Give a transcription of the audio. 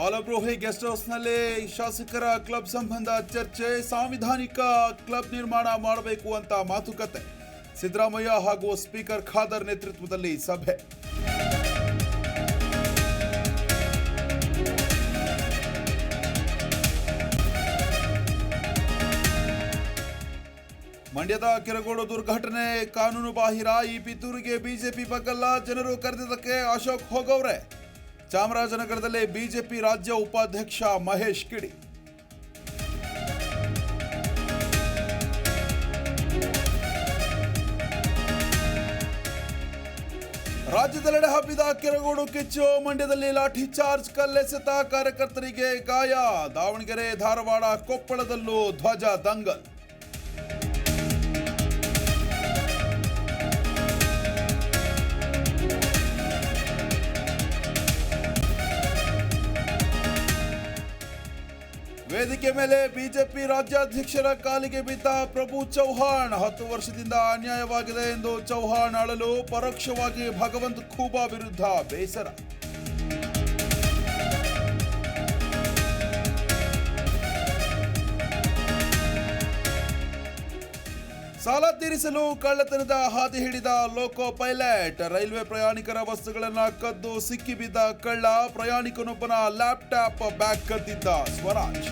ಬಾಲಬ್ರೋಹಿ guest ಹೌಸ್ನಲ್ಲಿ ಶಾಸಕರ club ಸಂಬಂಧ ಚರ್ಚೆ, ಸಾಂವಿಧಾನಿಕ ಕ್ಲಬ್ ನಿರ್ಮಾಣ ಮಾಡಬೇಕು ಅಂತ ಮಾತುಕತೆ. ಸಿದ್ದರಾಮಯ್ಯ ಹಾಗೂ ಸ್ಪೀಕರ್ ಖಾದರ್ ನೇತೃತ್ವದಲ್ಲಿ ಸಭೆ. ಮಂಡ್ಯದ ಕೆರಗೋಡು ದುರ್ಘಟನೆ, ಕಾನೂನು ಬಾಹಿರ, ಈ ಪಿತೂರಿಗೆ ಬಿಜೆಪಿ ಬಗ್ಗಲ್ಲ, ಜನರು ಕರೆದಿದ್ದಕ್ಕೆ ಅಶೋಕ್ ಹೋಗವ್ರೆ. ಚಾಮರಾಜನಗರದಲ್ಲಿ ಬಿಜೆಪಿ ರಾಜ್ಯ ಉಪಾಧ್ಯಕ್ಷ ಮಹೇಶ್ ಕಿಡಿ. ರಾಜ್ಯದೆಲ್ಲೆಡೆ ಹಬ್ಬಿದ ಕೆರಗೋಡು ಕಿಚ್ಚು ಮಂಡ್ಯದಲ್ಲಿ ಲಾಠಿ ಚಾರ್ಜ್ ಕಲ್ಲೆಸೆತ ಕಾರ್ಯಕರ್ತರಿಗೆ ಗಾಯ. ದಾವಣಗೆರೆ, ಧಾರವಾಡ ಕೊಪ್ಪಳದಲ್ಲೂ ಧ್ವಜ ದಂಗಲ್. ವೇದಿಕೆ ಮೇಲೆ ಬಿಜೆಪಿ ರಾಜ್ಯಾಧ್ಯಕ್ಷರ ಕಾಲಿಗೆ ಬಿದ್ದ ಪ್ರಭು ಚೌಹಾಣ್ ಹತ್ತು ವರ್ಷದಿಂದ ಅನ್ಯಾಯವಾಗಿದೆ ಎಂದು ಚೌಹಾಣ್ ಅಳಲು ಪರೋಕ್ಷವಾಗಿ ಭಗವಂತ್ ಖೂಬಾ ವಿರುದ್ಧ ಬೇಸರ. ಸಾಲ ತೀರಿಸಲು ಕಳ್ಳತನದ ಹಾದಿ ಹಿಡಿದ ಲೋಕೋ ಪೈಲಟ್. ರೈಲ್ವೆ ಪ್ರಯಾಣಿಕರ ವಸ್ತುಗಳನ್ನ ಕದ್ದು ಸಿಕ್ಕಿಬಿದ್ದ ಕಳ್ಳ ಪ್ರಯಾಣಿಕನೊಬ್ಬನ ಲ್ಯಾಪ್ಟಾಪ್ ಬ್ಯಾಗ್ ಕದ್ದಿದ್ದ ಸ್ವರಾಜ್.